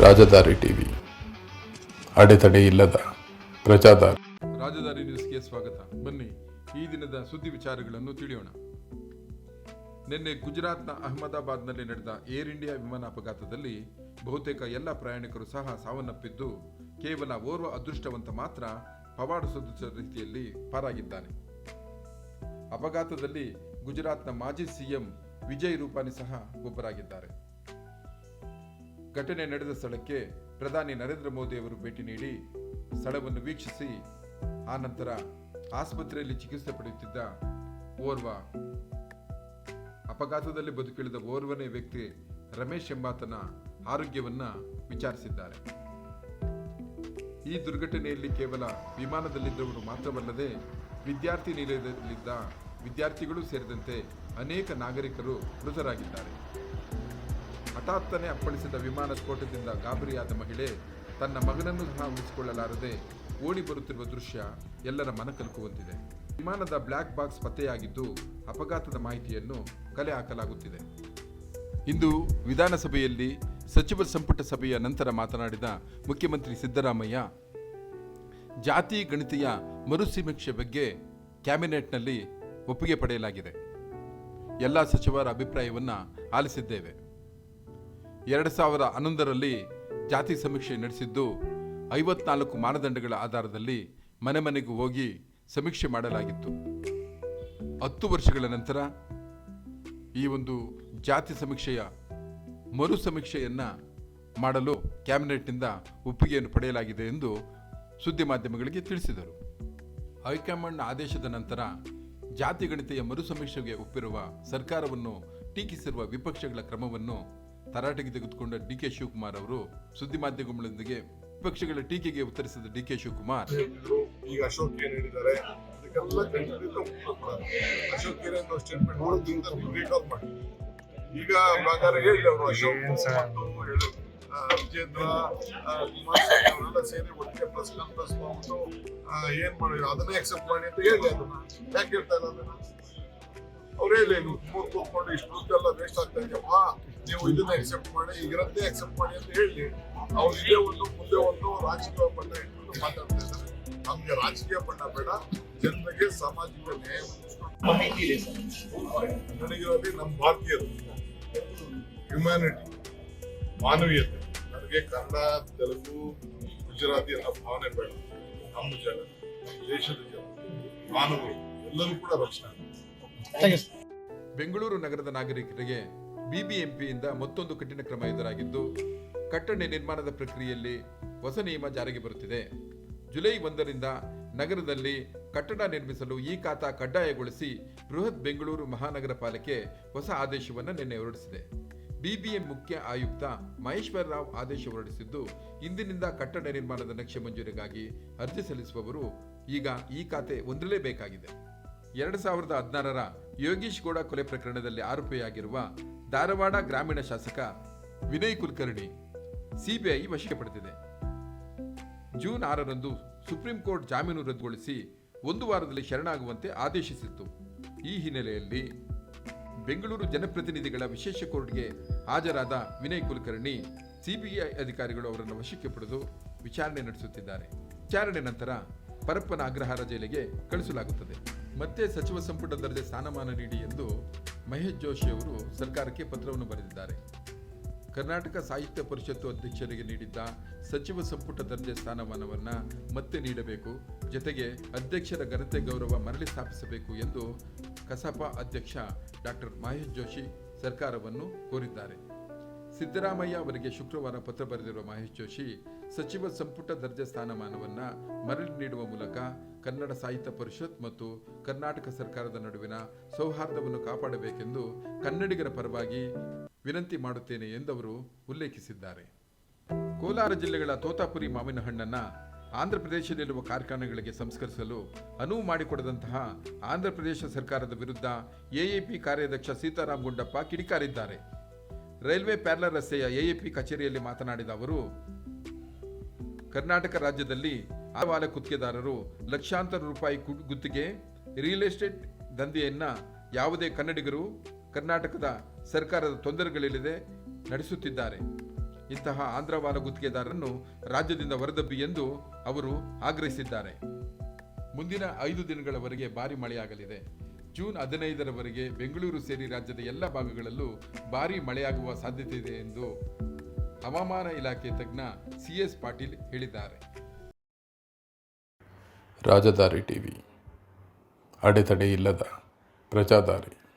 ರಾಜಧಾರಿ TV. ಅಡೆತಡೆ ಇಲ್ಲದ ಪ್ರಜಾದಾರಿ. ರಾಜಧಾರಿ ನ್ಯೂಸ್ಗೆ ಸ್ವಾಗತ. ಬನ್ನಿ ಈ ದಿನದ ಸುದ್ದಿ ವಿಚಾರಗಳನ್ನು ತಿಳಿಯೋಣ. ನಿನ್ನೆ ಗುಜರಾತ್ನ ಅಹಮದಾಬಾದ್ನಲ್ಲಿ ನಡೆದ ಏರ್ ಇಂಡಿಯಾ ವಿಮಾನ ಅಪಘಾತದಲ್ಲಿ ಬಹುತೇಕ ಎಲ್ಲ ಪ್ರಯಾಣಿಕರು ಸಹ ಸಾವನ್ನಪ್ಪಿದ್ದು, ಕೇವಲ ಓರ್ವ ಅದೃಷ್ಟವಂತ ಮಾತ್ರ ಪವಾಡ ರೀತಿಯಲ್ಲಿ ಪಾರಾಗಿದ್ದಾನೆ. ಅಪಘಾತದಲ್ಲಿ ಗುಜರಾತ್ನ ಮಾಜಿ ಸಿಎಂ ವಿಜಯ್ ರೂಪಾನಿ ಸಹ ಒಬ್ಬರಾಗಿದ್ದಾರೆ. ಘಟನೆ ನಡೆದ ಸ್ಥಳಕ್ಕೆ ಪ್ರಧಾನಿ ನರೇಂದ್ರ ಮೋದಿ ಅವರು ಭೇಟಿ ನೀಡಿ ಸ್ಥಳವನ್ನು ವೀಕ್ಷಿಸಿ, ಆ ನಂತರ ಆಸ್ಪತ್ರೆಯಲ್ಲಿ ಚಿಕಿತ್ಸೆ ಪಡೆಯುತ್ತಿದ್ದ ಓರ್ವ. ಅಪಘಾತದಲ್ಲಿ ಬದುಕಿಳಿದ ಓರ್ವನೇ ವ್ಯಕ್ತಿ ರಮೇಶ್ ಎಂಬಾತನ ಆರೋಗ್ಯವನ್ನು ವಿಚಾರಿಸಿದ್ದಾರೆ. ಈ ದುರ್ಘಟನೆಯಲ್ಲಿ ಕೇವಲ ವಿಮಾನದಲ್ಲಿದ್ದವರು ಮಾತ್ರವಲ್ಲದೆ ವಿದ್ಯಾರ್ಥಿ ನಿಲಯದಲ್ಲಿದ್ದ ವಿದ್ಯಾರ್ಥಿಗಳು ಸೇರಿದಂತೆ ಅನೇಕ ನಾಗರಿಕರು ಮೃತರಾಗಿದ್ದಾರೆ. ಹಠಾತ್ತನೆ ಅಪ್ಪಳಿಸಿದ ವಿಮಾನ ಸ್ಫೋಟದಿಂದ ಗಾಬರಿಯಾದ ಮಹಿಳೆ ತನ್ನ ಮಗನನ್ನು ಸಹ ಉಳಿಸಿಕೊಳ್ಳಲಾರದೆ ಓಡಿ ಬರುತ್ತಿರುವ ದೃಶ್ಯ ಎಲ್ಲರ ಮನ ಕಲಕುವಂತಿದೆ. ವಿಮಾನದ ಬ್ಲ್ಯಾಕ್ ಬಾಕ್ಸ್ ಪತ್ತೆಯಾಗಿದ್ದು ಅಪಘಾತದ ಮಾಹಿತಿಯನ್ನು ಕಲೆ ಹಾಕಲಾಗುತ್ತಿದೆ. ಇಂದು ವಿಧಾನಸಭೆಯಲ್ಲಿ ಸಚಿವ ಸಂಪುಟ ಸಭೆಯ ನಂತರ ಮಾತನಾಡಿದ ಮುಖ್ಯಮಂತ್ರಿ ಸಿದ್ದರಾಮಯ್ಯ, ಜಾತಿ ಗಣಿತೆಯ ಮರುಸಮೀಕ್ಷೆ ಬಗ್ಗೆ ಕ್ಯಾಬಿನೆಟ್ನಲ್ಲಿ ಒಪ್ಪಿಗೆ ಪಡೆಯಲಾಗಿದೆ. ಎಲ್ಲ ಸಚಿವರ ಅಭಿಪ್ರಾಯವನ್ನು ಆಲಿಸಿದ್ದೇವೆ. ಎರಡು ಸಾವಿರದ ಹನ್ನೊಂದರಲ್ಲಿ ಜಾತಿ ಸಮೀಕ್ಷೆ ನಡೆಸಿದ್ದು ಐವತ್ನಾಲ್ಕು ಮಾನದಂಡಗಳ ಆಧಾರದಲ್ಲಿ ಮನೆ ಮನೆಗೂ ಹೋಗಿ ಸಮೀಕ್ಷೆ ಮಾಡಲಾಗಿತ್ತು. ಹತ್ತು ವರ್ಷಗಳ ನಂತರ ಈ ಒಂದು ಜಾತಿ ಸಮೀಕ್ಷೆಯ ಮರು ಸಮೀಕ್ಷೆಯನ್ನು ಮಾಡಲು ಕ್ಯಾಬಿನೆಟ್ನಿಂದ ಒಪ್ಪಿಗೆಯನ್ನು ಪಡೆಯಲಾಗಿದೆ ಎಂದು ಸುದ್ದಿ ಮಾಧ್ಯಮಗಳಿಗೆ ತಿಳಿಸಿದರು. ಹೈಕಮಾಂಡ್ನ ಆದೇಶದ ನಂತರ ಜಾತಿ ಗಣಿತೆಯ ಮರು ಸಮೀಕ್ಷೆಗೆ ಒಪ್ಪಿರುವ ಸರ್ಕಾರವನ್ನು ಟೀಕಿಸಿರುವ ವಿಪಕ್ಷಗಳ ಕ್ರಮವನ್ನು ತರಾಟೆಗೆ ತೆಗೆದುಕೊಂಡ ಡಿ ಕೆ ಶಿವಕುಮಾರ್ ಅವರು ಸುದ್ದಿ ಮಾಧ್ಯಮಗಳೊಂದಿಗೆ ವಿಪಕ್ಷಗಳ ಟೀಕೆಗೆ ಉತ್ತರಿಸಿದ ಡಿ ಕೆ ಶಿವಕುಮಾರ್. ಈಗ ಅಶೋಕ್ ಏನ್ ಹೇಳಿದ್ದಾರೆ? ಅಶೋಕ್ ಏನೋ ಸ್ಟೇಟ್ಮೆಂಟ್ ಮಾಡಿ. ಈಗ ಪ್ರಕಾರ ಹೇಳಿ ಅವರು ಅಶೋಕ್ ವಿಜೇಂದ್ರ ಕುಮಾರಸ್ವಾಮಿ ಅವರೆಲ್ಲ ಸೇರಿ ಒಟ್ಟಿಗೆ ಪ್ರೆಸ್ ಕಾನ್ಫರೆನ್ಸ್ ಮಾಡ್ಬಿಟ್ಟು ಆ, ಏನ್ ಮಾಡಿದ್ರು? ಅದನ್ನೇ ಅಕ್ಸೆಪ್ಟ್ ಮಾಡಿ ಅಂತ ಹೇಳಿ ಅದನ್ನ. ಯಾಕೆ ಹೇಳ್ತಾ ಇಲ್ಲ ಅದನ್ನ? ಅವ್ರು ಮೂರ್ ಕೂತ್ಕೊಂಡು ಇಷ್ಟು ದುಡ್ಡೆಲ್ಲ ವೇಸ್ಟ್ ಆಗ್ತಾ ಇದೆಯಪ್ಪ ನೀವು ಇದನ್ನ ಎಕ್ಸೆಪ್ಟ್ ಮಾಡಿ ಇದರದ್ದೇ ಎಕ್ಸೆಪ್ಟ್ ಮಾಡಿ ಅಂತ ಹೇಳಿ ಅವ್ರು ಇದೇ ಒಂದು ಮುಂದೆ ಒಂದು ರಾಜಕೀಯ ಬಣ್ಣ ಇಟ್ಕೊಂಡು ಮಾತಾಡ್ತಾ ಇದ್ದಾರೆ. ನಮ್ಗೆ ರಾಜಕೀಯ ಬಣ್ಣ ಬೇಡ ಜನರಿಗೆ ಸಾಮಾಜಿಕ ನ್ಯಾಯ ನನಗಿರೋದೇ ನಮ್ಮ ಭಾರತೀಯರು. ಹ್ಯುಮ್ಯಾನಿಟಿ ಮಾನವೀಯತೆ. ನನಗೆ ಕನ್ನಡ ತೆಲುಗು ಗುಜರಾತಿ ಅನ್ನೋ ಭಾವನೆ ಬೇಡ. ನಮ್ಮ ಜನ ದೇಶದ ಜನ ಮಾನವರು ಎಲ್ಲರೂ ಕೂಡ ರಕ್ಷಣೆ ಬೆಂಗಳೂರು ನಗರದ ನಾಗರಿಕರಿಗೆ ಬಿಬಿಎಂಪಿಯಿಂದ ಮತ್ತೊಂದು ಕಠಿಣ ಕ್ರಮ ಎದುರಾಗಿದ್ದು, ಕಟ್ಟಡ ನಿರ್ಮಾಣದ ಪ್ರಕ್ರಿಯೆಯಲ್ಲಿ ಹೊಸ ನಿಯಮ ಜಾರಿಗೆ ಬರುತ್ತಿದೆ. ಜುಲೈ ಒಂದರಿಂದ ನಗರದಲ್ಲಿ ಕಟ್ಟಡ ನಿರ್ಮಿಸಲು ಈ ಖಾತಾ ಕಡ್ಡಾಯಗೊಳಿಸಿ ಬೃಹತ್ ಬೆಂಗಳೂರು ಮಹಾನಗರ ಪಾಲಿಕೆ ಹೊಸ ಆದೇಶವನ್ನು ನಿನ್ನೆ ಹೊರಡಿಸಿದೆ. ಬಿಬಿಎಂ ಮುಖ್ಯ ಆಯುಕ್ತ ಮಹೇಶ್ವರ ರಾವ್ ಆದೇಶ ಹೊರಡಿಸಿದ್ದು, ಇಂದಿನಿಂದ ಕಟ್ಟಡ ನಿರ್ಮಾಣದ ನಕ್ಷೆ ಮಂಜೂರಿಗಾಗಿ ಅರ್ಜಿ ಸಲ್ಲಿಸುವವರು ಈಗ ಈ ಖಾತೆ ಹೊಂದಲೇಬೇಕಾಗಿದೆ. ಎರಡು ಸಾವಿರದ ಹದಿನಾರರ ಯೋಗೀಶ್ ಗೌಡ ಕೊಲೆ ಪ್ರಕರಣದಲ್ಲಿ ಆರೋಪಿಯಾಗಿರುವ ಧಾರವಾಡ ಗ್ರಾಮೀಣ ಶಾಸಕ ವಿನಯ್ ಕುಲಕರ್ಣಿ ಸಿಬಿಐ ವಶಕ್ಕೆ ಪಡೆದಿದೆ. ಜೂನ್ ಆರರಂದು ಸುಪ್ರೀಂ ಕೋರ್ಟ್ ಜಾಮೀನು ರದ್ದುಗೊಳಿಸಿ ಒಂದು ವಾರದಲ್ಲಿ ಶರಣಾಗುವಂತೆ ಆದೇಶಿಸಿತ್ತು. ಈ ಹಿನ್ನೆಲೆಯಲ್ಲಿ ಬೆಂಗಳೂರು ಜನಪ್ರತಿನಿಧಿಗಳ ವಿಶೇಷ ಕೋರ್ಟ್ಗೆ ಹಾಜರಾದ ವಿನಯ್ ಕುಲಕರ್ಣಿ ಸಿಬಿಐ ಅಧಿಕಾರಿಗಳು ಅವರನ್ನು ವಶಕ್ಕೆ ಪಡೆದು ವಿಚಾರಣೆ ನಡೆಸುತ್ತಿದ್ದಾರೆ. ವಿಚಾರಣೆ ನಂತರ ಪರಪ್ಪನ ಅಗ್ರಹಾರ ಜೈಲಿಗೆ ಕಳಿಸಲಾಗುತ್ತದೆ. ಮತ್ತೆ ಸಚಿವ ಸಂಪುಟ ದರ್ಜೆ ಸ್ಥಾನಮಾನ ನೀಡಿ ಎಂದು ಮಹೇಶ್ ಜೋಶಿ ಅವರು ಸರ್ಕಾರಕ್ಕೆ ಪತ್ರವನ್ನು ಬರೆದಿದ್ದಾರೆ. ಕರ್ನಾಟಕ ಸಾಹಿತ್ಯ ಪರಿಷತ್ತು ಅಧ್ಯಕ್ಷರಿಗೆ ನೀಡಿದ್ದ ಸಚಿವ ಸಂಪುಟ ದರ್ಜೆ ಸ್ಥಾನಮಾನವನ್ನು ಮತ್ತೆ ನೀಡಬೇಕು, ಜೊತೆಗೆ ಅಧ್ಯಕ್ಷರ ಘನತೆ ಗೌರವ ಮರಳಿ ಸ್ಥಾಪಿಸಬೇಕು ಎಂದು ಕಸಾಪ ಅಧ್ಯಕ್ಷ ಡಾಕ್ಟರ್ ಮಹೇಶ್ ಜೋಶಿ ಸರ್ಕಾರವನ್ನು ಕೋರಿದ್ದಾರೆ. ಸಿದ್ದರಾಮಯ್ಯ ಅವರಿಗೆ ಶುಕ್ರವಾರ ಪತ್ರ ಬರೆದಿರುವ ಮಹೇಶ್ ಜೋಶಿ, ಸಚಿವ ಸಂಪುಟ ದರ್ಜೆ ಸ್ಥಾನಮಾನವನ್ನು ಮರಳಿ ನೀಡುವ ಮೂಲಕ ಕನ್ನಡ ಸಾಹಿತ್ಯ ಪರಿಷತ್ ಮತ್ತು ಕರ್ನಾಟಕ ಸರ್ಕಾರದ ನಡುವಿನ ಸೌಹಾರ್ದವನ್ನು ಕಾಪಾಡಬೇಕೆಂದು ಕನ್ನಡಿಗರ ಪರವಾಗಿ ವಿನಂತಿ ಮಾಡುತ್ತೇನೆ ಎಂದವರು ಉಲ್ಲೇಖಿಸಿದ್ದಾರೆ. ಕೋಲಾರ ಜಿಲ್ಲೆಗಳ ತೋತಾಪುರಿ ಮಾವಿನ ಹಣ್ಣನ್ನು ಆಂಧ್ರಪ್ರದೇಶದಲ್ಲಿರುವ ಕಾರ್ಖಾನೆಗಳಿಗೆ ಸಂಸ್ಕರಿಸಲು ಅನುವು ಮಾಡಿಕೊಡದಂತಹ ಆಂಧ್ರಪ್ರದೇಶ ಸರ್ಕಾರದ ವಿರುದ್ಧ ಎಎಪಿ ಕಾರ್ಯಾಧ್ಯಕ್ಷ ಸೀತಾರಾಮ್ ಗುಂಡಪ್ಪ ಕಿಡಿಕಾರಿದ್ದಾರೆ. ರೈಲ್ವೆ ಪ್ಯಾರ್ಲರ್ ರಸ್ತೆಯ ಎಎಪಿ ಕಚೇರಿಯಲ್ಲಿ ಮಾತನಾಡಿದ ಅವರು, ಕರ್ನಾಟಕ ರಾಜ್ಯದಲ್ಲಿ ಆವಾಲ ಗುತ್ತಿಗೆದಾರರು ಲಕ್ಷಾಂತರ ರೂಪಾಯಿ ಗುತ್ತಿಗೆ ರಿಯಲ್ ಎಸ್ಟೇಟ್ ದಂಧೆಯನ್ನು ಯಾವುದೇ ಕನ್ನಡಿಗರು ಕರ್ನಾಟಕದ ಸರ್ಕಾರದ ತೊಂದರೆಗಳಿಲ್ಲದೆ ನಡೆಸುತ್ತಿದ್ದಾರೆ. ಇಂತಹ ಆಂಧ್ರವಾಲ ಗುತ್ತಿಗೆದಾರರನ್ನು ರಾಜ್ಯದಿಂದ ವರದಬ್ಬಿ ಎಂದು ಅವರು ಆಗ್ರಹಿಸಿದ್ದಾರೆ. ಮುಂದಿನ ಐದು ದಿನಗಳವರೆಗೆ ಭಾರಿ ಮಳೆಯಾಗಲಿದೆ. ಜೂನ್ ಹದಿನೈದರವರೆಗೆ ಬೆಂಗಳೂರು ಸೇರಿ ರಾಜ್ಯದ ಎಲ್ಲ ಭಾಗಗಳಲ್ಲೂ ಭಾರೀ ಮಳೆಯಾಗುವ ಸಾಧ್ಯತೆ ಇದೆ ಎಂದು ಹವಾಮಾನ ಇಲಾಖೆ ತಜ್ಞ ಸಿಎಸ್ ಪಾಟೀಲ್ ಹೇಳಿದ್ದಾರೆ. ರಾಜಧಾರಿ ಟಿವಿ. ಅಡೆತಡೆ ಇಲ್ಲದ ಪ್ರಜಾದಾರಿ.